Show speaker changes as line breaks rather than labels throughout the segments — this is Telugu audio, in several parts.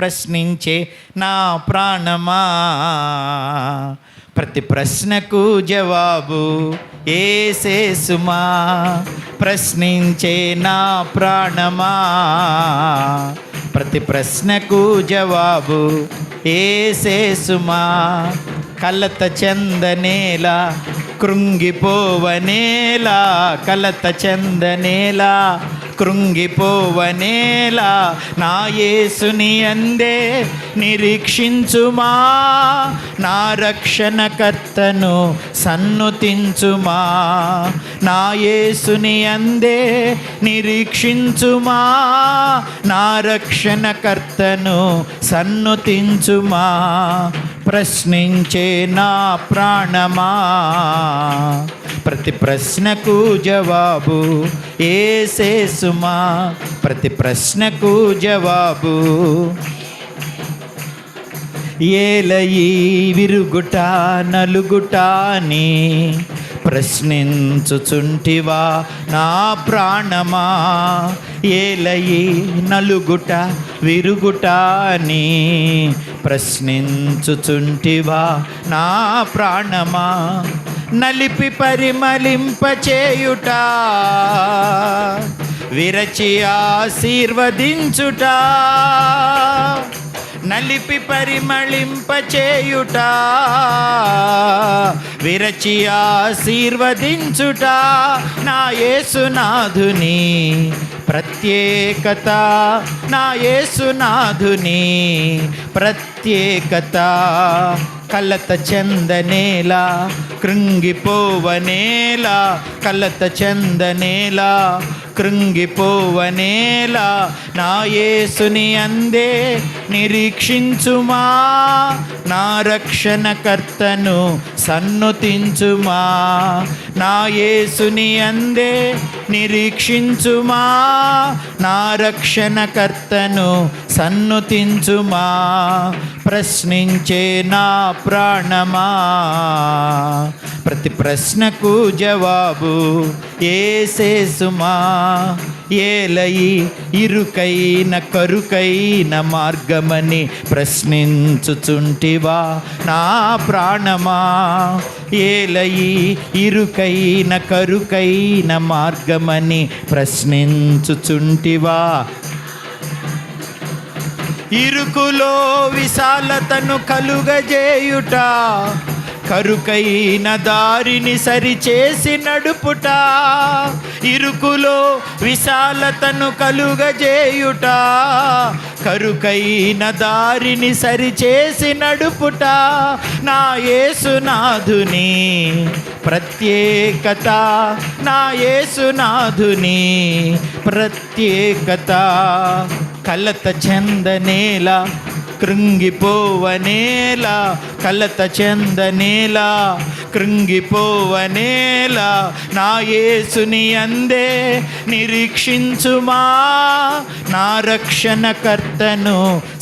ప్రశ్నించే నా ప్రాణమా? ప్రతి ప్రశ్నకు జవాబు ఏసేసుమా? ప్రశ్నించే నా ప్రాణమా? ప్రతి ప్రశ్నకు జవాబు ఏసేసుమా? కలత చందనేలా కృంగిపోవనేలా కలత చందనేలా కృంగిపోవనేలా నా యేసుని అందే నిరీక్షించుమా నా రక్షణకర్తను సన్నుతించుమా నా యేసుని అందే నిరీక్షించుమా నా రక్షణకర్తను సన్నుతించుమా ప్రశ్నించే నా ప్రాణమా. ప్రతి ప్రశ్నకు జవాబు. ఏసే సుమా ప్రతి ప్రశ్నకు జవాబు. ఏలయి విరుగుట నలుగుటాని ప్రశ్నించుచుంటివా? నా ప్రాణమా? ఏలయి నలుగుట విరుగుటాని ప్రశ్నించుచుంటివా? నా ప్రాణమా? నలిపి పరిమళింపచేయుట. విరచి ఆశీర్వదించుట. నలిపి పరిమళింపచేయుట. విరచి ఆశీర్వదించుట. నా యేసునాథుని ప్రత్యేకత. నా యేసునాథుని ప్రత్యేకత. కలత చెందనేలా కృంగిపోవనేలా కలత చెందనేలా కృంగిపోవనేలా నా యేసుని అందే నిరీక్షించుమా నా రక్షణకర్తను సన్నుతించుమా నా యేసుని అందే నిరీక్షించుమా నా రక్షణకర్తను సన్నుతించుమా ప్రశ్నించే నా ప్రాణమా. ప్రతి ప్రశ్నకు జవాబు ఏసేసుమా సుమా ఏలయి ఇరుకైన కరుకైన మార్గమని ప్రశ్నించుచుంటివా నా ప్రాణమా? ఏలయి ఇరుకైన కరుకైన మార్గమని ప్రశ్నించుచుంటివా? ఇరుకులో విశాలతను కలుగజేయుట కరుకైన దారిని సరిచేసి నడుపుట ఇరుకులో విశాలతను కలుగజేయుట కరుకైన దారిని సరిచేసి నడుపుట నా యేసునాథుని ప్రత్యేకత నా యేసునాథుని ప్రత్యేకత. కలత చెందనేలా కృంగిపోవనేలా కలత చెందనేలా కృంగిపోవనేలా నా యేసుని అందే నిరీక్షించుమా నా రక్షణకర్తను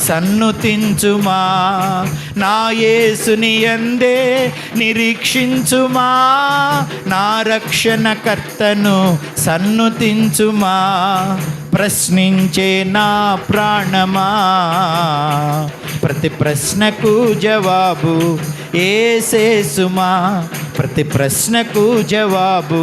సన్నుతించుమా నా యేసుని అందే నిరీక్షించుమా నా రక్షణకర్తను సన్నుతించుమా. ప్రశ్నించే నా ప్రాణమా? ప్రతి ప్రశ్నకు జవాబు ఏసే సుమా ప్రతి ప్రశ్నకు జవాబు